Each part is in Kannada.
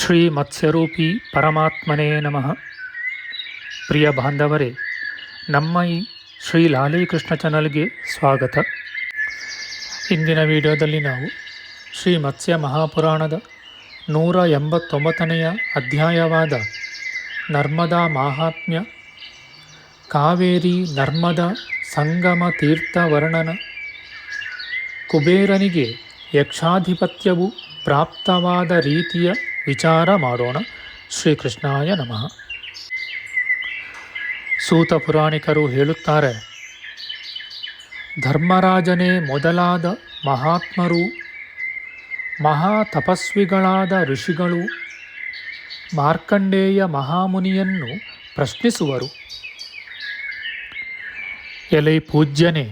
ಶ್ರೀ ಮತ್ಸ್ಯರೂಪಿ ಪರಮಾತ್ಮನೇ ನಮಃ. ಪ್ರಿಯ ಬಾಂಧವರೇ, ನಮ್ಮ ಈ ಶ್ರೀ ಲಾಲೀಕೃಷ್ಣ ಚಾನಲ್ಗೆ ಸ್ವಾಗತ. ಇಂದಿನ ವಿಡಿಯೋದಲ್ಲಿ ನಾವು ಶ್ರೀ ಮತ್ಸ್ಯ ಮಹಾಪುರಾಣದ ನೂರ ಎಂಬತ್ತೊಂಬತ್ತನೆಯ ಅಧ್ಯಾಯವಾದ ನರ್ಮದಾ ಮಾಹಾತ್ಮ್ಯ, ಕಾವೇರಿ ನರ್ಮದಾ ಸಂಗಮ ತೀರ್ಥ ವರ್ಣನ ಕುಬೇರನಿಗೆ ಯಕ್ಷಾಧಿಪತ್ಯವು ಪ್ರಾಪ್ತವಾದ ರೀತಿಯ ವಿಚಾರ ಮಾಡೋಣ. ಶ್ರೀಕೃಷ್ಣಾಯ ನಮಃ. ಸೂತ ಪುರಾಣಿಕರು ಹೇಳುತ್ತಾರೆ, ಧರ್ಮರಾಜನೇ ಮೊದಲಾದ ಮಹಾತ್ಮರು ಮಹಾ ತಪಸ್ವಿಗಳಾದ ಋಷಿಗಳು, ಮಾರ್ಕಂಡೇಯ ಮಹಾಮುನಿಯನ್ನು ಪ್ರಶ್ನಿಸುವರು. ಎಲೆ ಪೂಜ್ಯನೇ,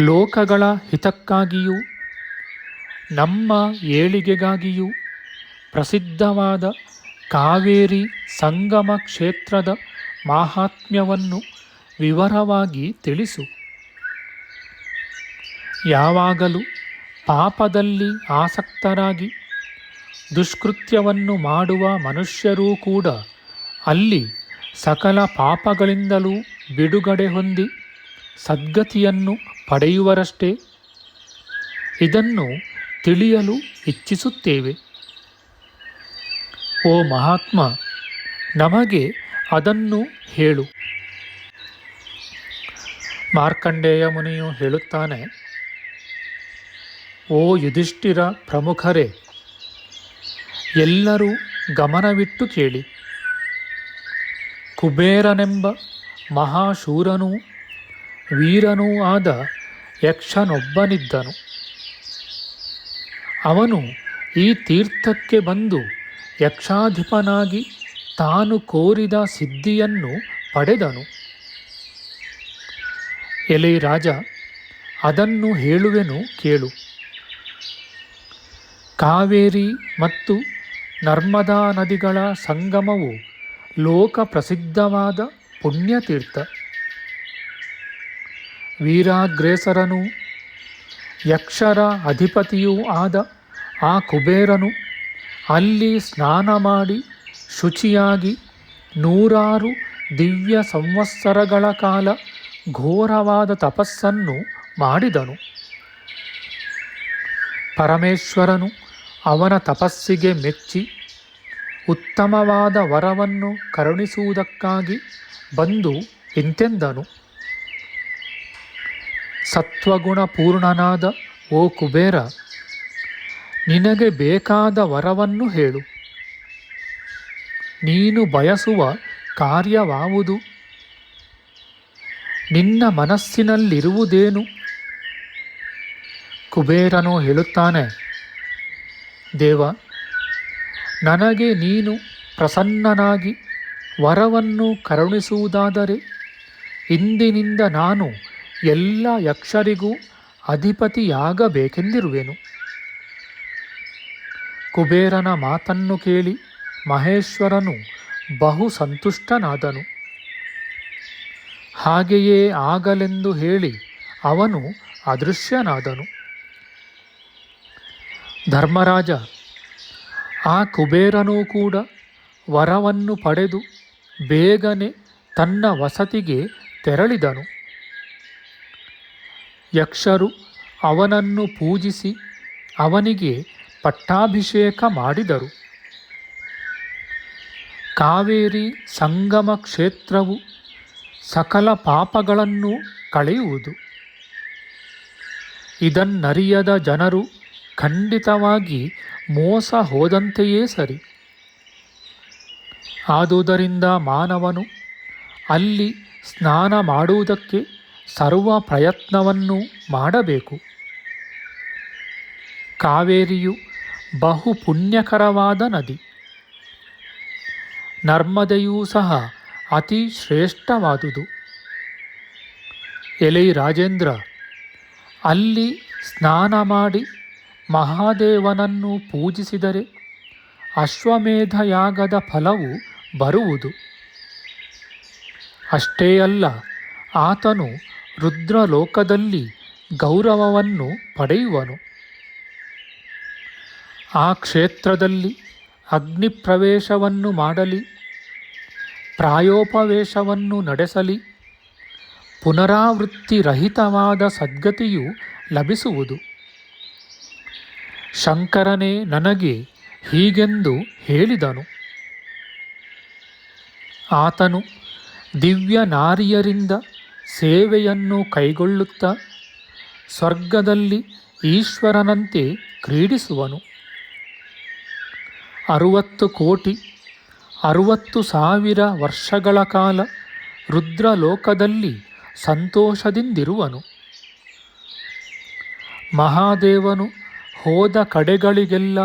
ಲೋಕಗಳ ಹಿತಕ್ಕಾಗಿಯೂ, ನಮ್ಮ ಏಳಿಗೆಗಾಗಿಯೂ ಪ್ರಸಿದ್ಧವಾದ ಕಾವೇರಿ ಸಂಗಮ ಕ್ಷೇತ್ರದ ಮಾಹಾತ್ಮ್ಯವನ್ನು ವಿವರವಾಗಿ ತಿಳಿಸು. ಯಾವಾಗಲೂ ಪಾಪದಲ್ಲಿ ಆಸಕ್ತರಾಗಿ ದುಷ್ಕೃತ್ಯವನ್ನು ಮಾಡುವ ಮನುಷ್ಯರೂ ಕೂಡ ಅಲ್ಲಿ ಸಕಲ ಪಾಪಗಳಿಂದಲೂ ಬಿಡುಗಡೆ ಹೊಂದಿ ಸದ್ಗತಿಯನ್ನು ಪಡೆಯುವರಷ್ಟೇ. ಇದನ್ನು ತಿಳಿಯಲು ಇಚ್ಛಿಸುತ್ತೇವೆ. ಓ ಮಹಾತ್ಮ, ನಮಗೆ ಅದನ್ನು ಹೇಳು. ಮಾರ್ಕಂಡೇಯ ಮುನಿಯು ಹೇಳುತ್ತಾನೆ, ಓ ಯುಧಿಷ್ಠಿರ ಪ್ರಮುಖರೇ, ಎಲ್ಲರೂ ಗಮನವಿಟ್ಟು ಕೇಳಿ. ಕುಬೇರನೆಂಬ ಮಹಾಶೂರನೂ ವೀರನೂ ಆದ ಯಕ್ಷನೊಬ್ಬನಿದ್ದನು. ಅವನು ಈ ತೀರ್ಥಕ್ಕೆ ಬಂದು ಯಕ್ಷಾಧಿಪನಾಗಿ ತಾನು ಕೋರಿದ ಸಿದ್ಧಿಯನ್ನು ಪಡೆದನು. ಎಲೆ ರಾಜ ಅದನ್ನು ಹೇಳುವೆನು ಕೇಳು. ಕಾವೇರಿ ಮತ್ತು ನರ್ಮದಾ ನದಿಗಳ ಸಂಗಮವು ಲೋಕ ಪ್ರಸಿದ್ಧವಾದ ಪುಣ್ಯತೀರ್ಥ. ವೀರಾಗ್ರೇಸರನು ಯಕ್ಷರ ಅಧಿಪತಿಯೂ ಆದ ಆ ಕುಬೇರನು ಅಲ್ಲಿ ಸ್ನಾನ ಮಾಡಿ ಶುಚಿಯಾಗಿ ನೂರಾರು ದಿವ್ಯ ಸಂವತ್ಸರಗಳ ಕಾಲ ಘೋರವಾದ ತಪಸ್ಸನ್ನು ಮಾಡಿದನು. ಪರಮೇಶ್ವರನು ಅವನ ತಪಸ್ಸಿಗೆ ಮೆಚ್ಚಿ ಉತ್ತಮವಾದ ವರವನ್ನು ಕರುಣಿಸುವುದಕ್ಕಾಗಿ ಬಂದು ಇಂತೆಂದನು. ಸತ್ವಗುಣ ಪೂರ್ಣನಾದ ಓ ಕುಬೇರ ನಿನಗೆ ಬೇಕಾದ ವರವನ್ನು ಹೇಳು. ನೀನು ಬಯಸುವ ಕಾರ್ಯವಾವುದು. ನಿನ್ನ ಮನಸ್ಸಿನಲ್ಲಿರುವುದೇನು? ಕುಬೇರನು ಹೇಳುತ್ತಾನೆ, ದೇವ, ನನಗೆ ನೀನು ಪ್ರಸನ್ನನಾಗಿ ವರವನ್ನು ಕರುಣಿಸುವುದಾದರೆ ಇಂದಿನಿಂದ ನಾನು ಎಲ್ಲ ಯಕ್ಷರಿಗೂ ಅಧಿಪತಿಯಾಗಬೇಕೆಂದಿರುವೆನು. ಕುಬೇರನ ಮಾತನ್ನು ಕೇಳಿ ಮಹೇಶ್ವರನು ಬಹು ಸಂತುಷ್ಟನಾದನು. ಹಾಗೆಯೇ ಆಗಲೆಂದು ಹೇಳಿ ಅವನು ಅದೃಶ್ಯನಾದನು. ಧರ್ಮರಾಜ, ಆ ಕುಬೇರನೂ ಕೂಡ ವರವನ್ನು ಪಡೆದು ಬೇಗನೆ ತನ್ನ ವಸತಿಗೆ ತೆರಳಿದನು. ಯಕ್ಷರು ಅವನನ್ನು ಪೂಜಿಸಿ ಅವನಿಗೆ ಪಟ್ಟಾಭಿಷೇಕ ಮಾಡಿದರು. ಕಾವೇರಿ ಸಂಗಮ ಕ್ಷೇತ್ರವು ಸಕಲ ಪಾಪಗಳನ್ನು ಕಳೆಯುವುದು. ಇದನ್ನರಿಯದ ಜನರು ಖಂಡಿತವಾಗಿ ಮೋಸ ಹೋದಂತೆಯೇ ಸರಿ. ಆದುದರಿಂದ ಮಾನವನು ಅಲ್ಲಿ ಸ್ನಾನ ಮಾಡುವುದಕ್ಕೆ ಸರ್ವ ಪ್ರಯತ್ನವನ್ನು ಮಾಡಬೇಕು. ಕಾವೇರಿಯು ಬಹು ಪುಣ್ಯಕರವಾದ ನದಿ. ನರ್ಮದೆಯೂ ಸಹ ಅತಿ ಶ್ರೇಷ್ಠವಾದುದು. ಎಲೈ ರಾಜೇಂದ್ರ, ಅಲ್ಲಿ ಸ್ನಾನ ಮಾಡಿ ಮಹಾದೇವನನ್ನು ಪೂಜಿಸಿದರೆ ಅಶ್ವಮೇಧ ಯಾಗದ ಫಲವು ಬರುವುದು. ಅಷ್ಟೇ ಅಲ್ಲ, ಆತನು ರುದ್ರಲೋಕದಲ್ಲಿ ಗೌರವವನ್ನು ಪಡೆಯುವನು. ಆ ಕ್ಷೇತ್ರದಲ್ಲಿ ಅಗ್ನಿ ಪ್ರವೇಶವನ್ನು ಮಾಡಲಿ, ಪ್ರಾಯೋಪವೇಶವನ್ನು ನಡೆಸಲಿ, ಪುನರಾವೃತ್ತಿರಹಿತವಾದ ಸದ್ಗತಿಯು ಲಭಿಸುವುದು. ಶಂಕರನೇ ನನಗೆ ಹೀಗೆಂದು ಹೇಳಿದನು. ಆತನು ದಿವ್ಯ ನಾರಿಯರಿಂದ ಸೇವೆಯನ್ನು ಕೈಗೊಳ್ಳುತ್ತಾ ಸ್ವರ್ಗದಲ್ಲಿ ಈಶ್ವರನಂತೆ ಕ್ರೀಡಿಸುವನು. ಅರುವತ್ತು ಕೋಟಿ, ಅರುವತ್ತು ಸಾವಿರ ವರ್ಷಗಳ ಕಾಲ ರುದ್ರಲೋಕದಲ್ಲಿ ಸಂತೋಷದಿಂದಿರುವನು. ಮಹಾದೇವನು ಹೋದ ಕಡೆಗಳಿಗೆಲ್ಲ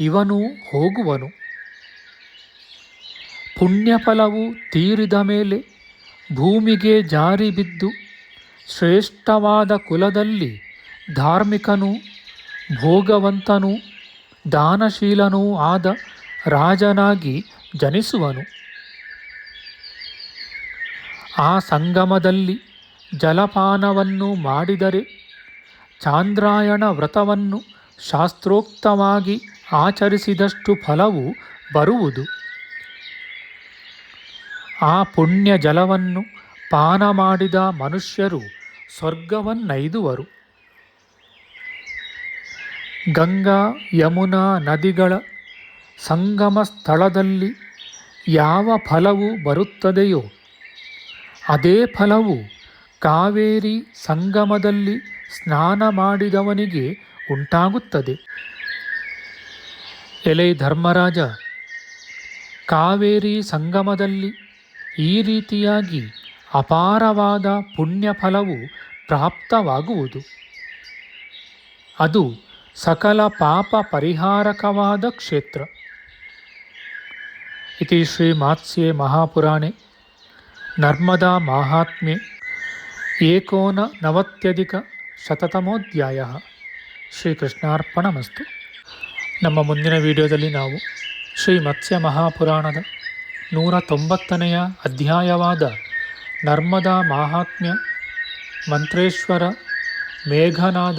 ಇವನು ಹೋಗುವನು. ಪುಣ್ಯಫಲವು ತೀರಿದ ಮೇಲೆ ಭೂಮಿಗೆ ಜಾರಿ ಬಿದ್ದು ಶ್ರೇಷ್ಠವಾದ ಕುಲದಲ್ಲಿ ಧಾರ್ಮಿಕನೂ ಭೋಗವಂತನೂ ದಾನಶೀಲನೂ ಆದ ರಾಜನಾಗಿ ಜನಿಸುವನು. ಆ ಸಂಗಮದಲ್ಲಿ ಜಲಪಾನವನ್ನು ಮಾಡಿದರೆ ಚಾಂದ್ರಾಯಣ ವ್ರತವನ್ನು ಶಾಸ್ತ್ರೋಕ್ತವಾಗಿ ಆಚರಿಸಿದಷ್ಟು ಫಲವು ಬರುವುದು. ಆ ಪುಣ್ಯ ಜಲವನ್ನು ಪಾನ ಮಾಡಿದ ಮನುಷ್ಯರು ಸ್ವರ್ಗವನ್ನೈದುವರು. ಗಂಗಾ ಯಮುನಾ ನದಿಗಳ ಸಂಗಮ ಸ್ಥಳದಲ್ಲಿ ಯಾವ ಫಲವು ಬರುತ್ತದೆಯೋ, ಅದೇ ಫಲವು ಕಾವೇರಿ ಸಂಗಮದಲ್ಲಿ ಸ್ನಾನ ಮಾಡಿದವನಿಗೆ ಉಂಟಾಗುತ್ತದೆ. ಎಲೆ ಧರ್ಮರಾಜ, ಕಾವೇರಿ ಸಂಗಮದಲ್ಲಿ ಈ ರೀತಿಯಾಗಿ ಅಪಾರವಾದ ಪುಣ್ಯ ಫಲವು ಪ್ರಾಪ್ತವಾಗುವುದು. ಅದು ಸಕಲ ಪಾಪ ಪರಿಹಾರಕವಾದ ಕ್ಷೇತ್ರ. ಇತಿ ಶ್ರೀ ಮಾತ್ಸ್ಯೆ ಮಹಾಪುರಾಣೆ. ನರ್ಮದಾ ಮಾಹಾತ್ಮ್ಯೆ. ಏಕೋನ ನವತ್ಯಧಿಕ ಶತತಮೋಧ್ಯಾಯ. ಶ್ರೀಕೃಷ್ಣಾರ್ಪಣಮಸ್ತು. ನಮ್ಮ ಮುಂದಿನ ವಿಡಿಯೋದಲ್ಲಿ ನಾವು ಶ್ರೀ ಮತ್ಸ್ಯ ಮಹಾಪುರಾಣದ ನೂರ ತೊಂಬತ್ತನೆಯ ಅಧ್ಯಾಯವಾದ ನರ್ಮದಾ ಮಾಹಾತ್ಮ್ಯ, ಮಂತ್ರೇಶ್ವರ, ಮೇಘನಾದ